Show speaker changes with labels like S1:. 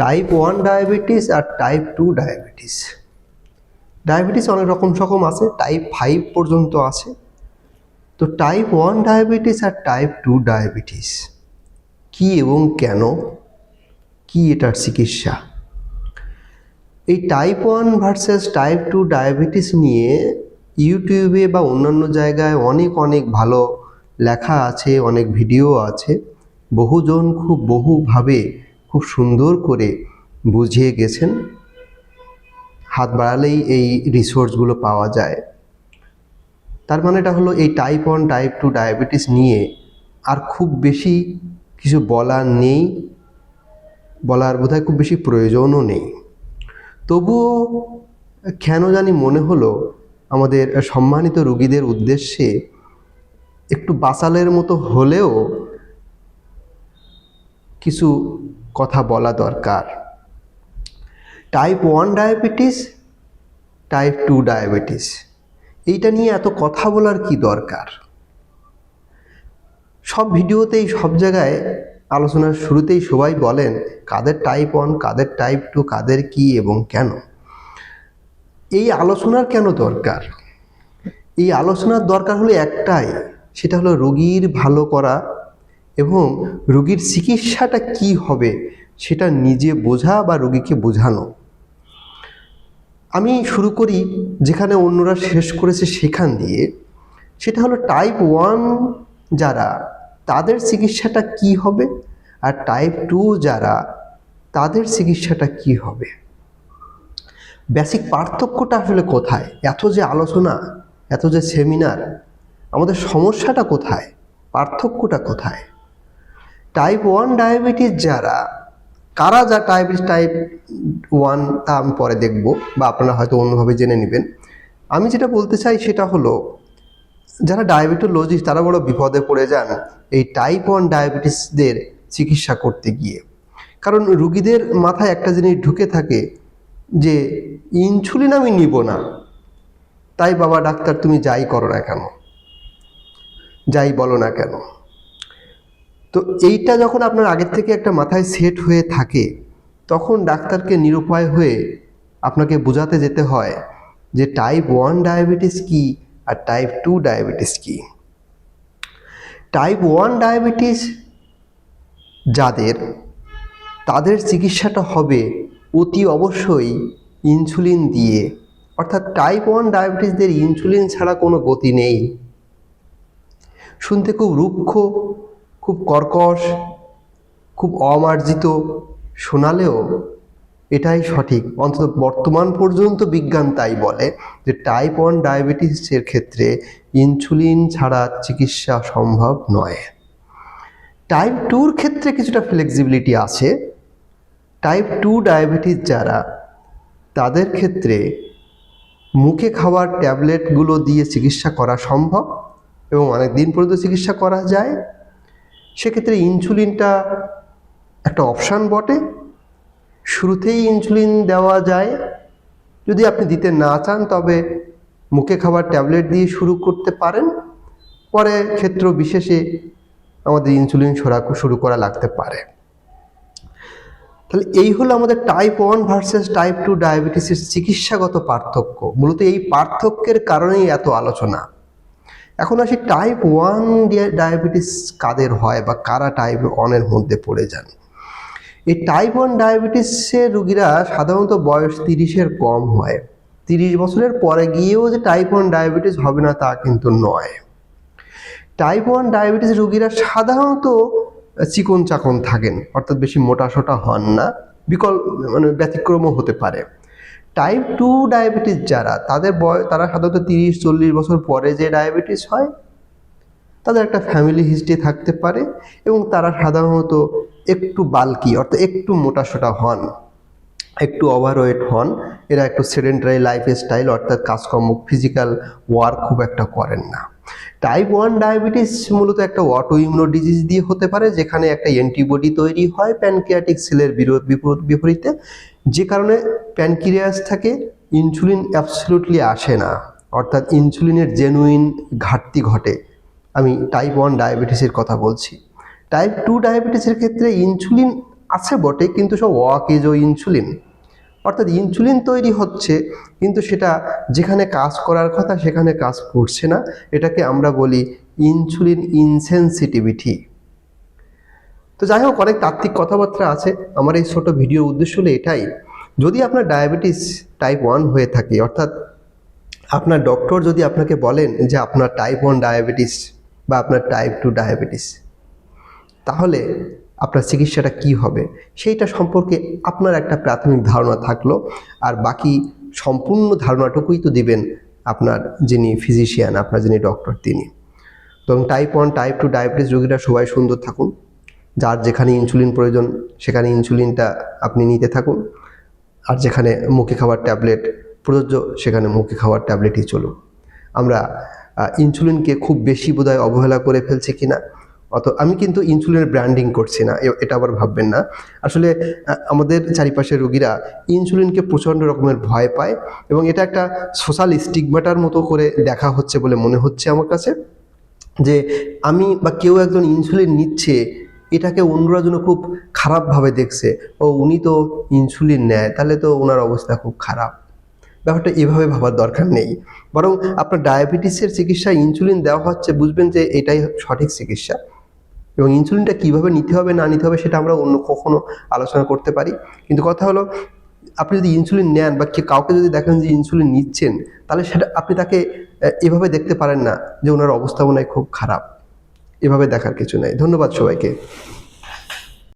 S1: Type one diabetes আর type two diabetes diabetes অনেক রকম সকম আছে টাইপ ফাইভ পর্যন্ত আছে। তো টাইপ ওয়ান ডায়াবেটিস আর টাইপ টু ডায়াবেটিস কি এবং কেন? কি এটার চিকিৎসা? এই type one versus type two diabetes নিয়ে ইউটিউবে বা অন্যান্য জায়গায় অনেক অনেক ভালো লেখা আছে, অনেক ভিডিও আছে। বহুজন খুব বহুভাবে খুব সুন্দর করে বুঝিয়ে গেছেন। হাত বাড়ালেই এই রিসোর্সগুলো পাওয়া যায়। তার মানেটা হলো এই type one type two diabetes নিয়ে আর খুব বেশি কিছু বলার নেই। বলার বোধহয় খুব বেশি প্রয়োজনও নেই। তবুও কেন জানি মনে হলো আমাদের সম্মানিত রুগীদের উদ্দেশ্যে একটু বাচালের মতো হলেও কিছু কথা বলা দরকার। Type one diabetes type two diabetes এইটা নিয়ে এত কথা বলার কি দরকার? সব ভিডিওতেই, সব জায়গায়, আলোচনার শুরুতেই সবাই বলেন, কাদের টাইপ ওয়ান কাদের টাইপ টু কাদের কি এবং কেন? এই আলোচনার কেন দরকার? এই আলোচনার দরকার হলো একটাই, সেটা হলো রোগীর ভালো করা এবং রোগীর চিকিৎসাটা কি হবে সেটা নিজে বোঝা বা রোগীকে বোঝানো। আমি শুরু করি যেখানে অন্যরা শেষ করেছে সেখান দিয়ে। সেটা হলো টাইপ ওয়ান যারা, তাদের চিকিৎসাটা কি হবে? আর টাইপ টু যারা, তাদের চিকিৎসাটা কি হবে? বেসিক পার্থক্যটা আসলে কোথায়? এত যে আলোচনা, এত যে সেমিনার আমাদের সমস্যাটা কোথায়? পার্থক্যটা কোথায়? টাইপ ওয়ান ডায়াবেটিস যারা, কারা যা ডায়াবেটিস টাইপ ওয়ান তা আমি পরে দেখব বা আপনারা হয়তো অন্যভাবে জেনে নেবেন। আমি যেটা বলতে চাই সেটা হলো, যারা ডায়াবেটোলজিস্ট তারা বড় বিপদে পড়ে যান এই টাইপ ওয়ান ডায়াবেটিসদের চিকিৎসা করতে গিয়ে। কারণ রুগীদের মাথায় একটা জিনিস ঢুকে থাকে যে, ইনসুলিন আমি নিব না। তাই বাবা ডাক্তার তুমি যাই করো না কেন? যাই বলো না কেন? তো এইটা যখন আপনার আগের থেকে একটা মাথায় সেট হয়ে থাকে, তখন ডাক্তারকে নিরুপায় হয়ে আপনাকে বোঝাতে যেতে হয় যে টাইপ ওয়ান ডায়াবেটিস কি আর টাইপ টু ডায়াবেটিস কি। টাইপ ওয়ান ডায়াবেটিস যাদের, তাদের চিকিৎসাটা হবে অতি অবশ্যই ইনসুলিন দিয়ে। অর্থাৎ টাইপ ওয়ান ডায়াবেটিসদের ইনসুলিন ছাড়া কোনো গতি নেই। শুনতে খুব রুক্ষ খুব কর্কশ, খুব অমার্জিত, শোনালেও এটাই সঠিক। অন্তত বর্তমান পর্যন্ত বিজ্ঞান তাই বলে যে টাইপ ওয়ান ডায়াবেটিসের ক্ষেত্রে ইনসুলিন ছাড়া চিকিৎসা সম্ভব নয়। টাইপ টুর ক্ষেত্রে কিছুটা ফ্লেক্সিবিলিটি আছে। টাইপ টু ডায়াবেটিস যারা, তাদের ক্ষেত্রে মুখে খাওয়ার ট্যাবলেটগুলো দিয়ে চিকিৎসা করা সম্ভব এবং অনেক দিন পর্যন্ত চিকিৎসা করা যায়। সেক্ষেত্রে ইনসুলিনটা একটা অপশান বটে। শুরুতেই ইনসুলিন দেওয়া যায়। যদি আপনি দিতে না চান, তবে মুখে খাবার ট্যাবলেট দিয়ে শুরু করতে পারেন। পরে ক্ষেত্র বিশেষে আমাদের ইনসুলিন সরা শুরু করা লাগতে পারে। তাহলে এই হলো আমাদের type one versus type two ডায়াবেটিসের চিকিৎসাগত পার্থক্য। মূলত এই পার্থক্যের কারণেই এত আলোচনা। এখন আসি টাইপ ওয়ান ডায়াবেটিস কাদের হয় বা কারা টাইপ ওয়ানের মধ্যে পড়ে যান? এই টাইপ ওয়ান ডায়াবেটিসের রুগীরা সাধারণত বয়স তিরিশের কম হয়। তিরিশ বছরের পরে গিয়েও যে টাইপ ওয়ান ডায়াবেটিস হবে না তা কিন্তু নয়। টাইপ ওয়ান ডায়াবেটিস রুগীরা সাধারণত চিকন চাকন থাকেন, অর্থাৎ বেশি মোটা সোটা হন না, বিকল মানে ব্যতিক্রমও হতে পারে। টাইপ টু ডায়াবেটিস যারা, তাদের বয়, তারা সাধারণত তিরিশ, চল্লিশ বছর পরে যে ডায়াবেটিস হয়, তাদের একটা ফ্যামিলি হিস্ট্রি থাকতে পারে এবং তারা সাধারণত একটু বাল্কি অর্থাৎ একটু মোটাসোটা হন, একটু ওভারওয়েট হন, এরা একটু সেডেন্টারি লাইফ স্টাইল অর্থাৎ কাজকর্ম ফিজিক্যাল ওয়ার্ক খুব একটা করেন না। টাইপ ওয়ান ডায়াবেটিস মূলত একটা অটো ইমিউনো ডিজিজ দিয়ে হতে পারে, যেখানে একটা অ্যান্টিবডি তৈরি হয় প্যানক্রিয়াটিক সেলের বিপরীতে, যে কারণে প্যানক্রিয়াস থাকে ইনসুলিন অ্যাবসলুটলি আসে না। অর্থাৎ ইনসুলিনের জেনুইন ঘাটতি ঘটে। আমি টাইপ ওয়ান ডায়াবেটিসের কথা বলছি। টাইপ টু ডায়াবেটিসের ক্ষেত্রে ইনসুলিন আছে বটে, কিন্তু সব অকেজ ও ইনসুলিন। অর্থাৎ ইনসুলিন তৈরি হচ্ছে, কিন্তু সেটা যেখানে কাজ করার কথা সেখানে কাজ করছে না। এটাকে আমরা বলি ইনসুলিন ইনসেন্সিটিভিটি তো যাই হোক, অনেক তাত্ত্বিক কথাবার্তা আছে। আমার এই ছোট ভিডিও উদ্দেশ্য হলো এটাই। যদি আপনার ডায়াবেটিস টাইপ ওয়ান হয়ে থাকে, অর্থাৎ আপনার ডক্টর যদি আপনাকে বলেন যে আপনার টাইপ ওয়ান ডায়াবেটিস বা আপনার টাইপ টু ডায়াবেটিস তাহলে আপনার চিকিৎসাটা কি হবে? সেইটা সম্পর্কে আপনার একটা প্রাথমিক ধারণা থাকল, আর বাকি সম্পূর্ণ ধারণাটুকুই তো দিবেন আপনার যিনি ফিজিশিয়ান আপনার যিনি ডক্টর তিনি। এবং type one type two diabetes রোগীরা সবাই সুন্দর থাকুন। যার যেখানে ইনসুলিন প্রয়োজন, সেখানে ইনসুলিনটা আপনি নিতে থাকুন। আর যেখানে মুখে খাওয়ার ট্যাবলেট, প্রযোজ্য সেখানে মুখে খাওয়ার ট্যাবলেটই চলুন আমরা ইনসুলিনকে খুব বেশি বোধহয় অবহেলা করে ফেলছি কিনা? অত, আমি কিন্তু ইনসুলিনের ব্র্যান্ডিং করছি না এটা আবার ভাববেন না। আসলে আমাদের চারিপাশের রোগীরা ইনসুলিনকে প্রচণ্ড রকমের ভয় পায় এবং এটা একটা সোশ্যাল স্টিগমাটার মতো করে দেখা হচ্ছে বলে মনে হচ্ছে আমার কাছে। যে আমি বা কেউ একজন ইনসুলিন নিচ্ছে এটাকে অন্যরা যেন খুব খারাপভাবে দেখছে, ও উনি তো ইনসুলিন নেয়, তাহলে তো ওনার অবস্থা খুব খারাপ। ব্যাপারটা এভাবে ভাবার দরকার নেই। বরং আপনার ডায়াবেটিসের চিকিৎসায় ইনসুলিন দেওয়া হচ্ছে, বুঝবেন যে এটাই সঠিক চিকিৎসা। এবং ইনসুলিনটা কীভাবে নিতে হবে, না নিতে হবে, সেটা আমরা অন্য কখনো আলোচনা করতে পারি। কিন্তু কথা হলো, আপনি যদি ইনসুলিন নেন বা কাউকে যদি দেখেন যে ইনসুলিন নিচ্ছেন, তাহলে সেটা আপনি তাকে এভাবে দেখতে পারেন না যে ওনার অবস্থা খুব খারাপ। এভাবে দেখার কিছু নাই। ধন্যবাদ সবাইকে।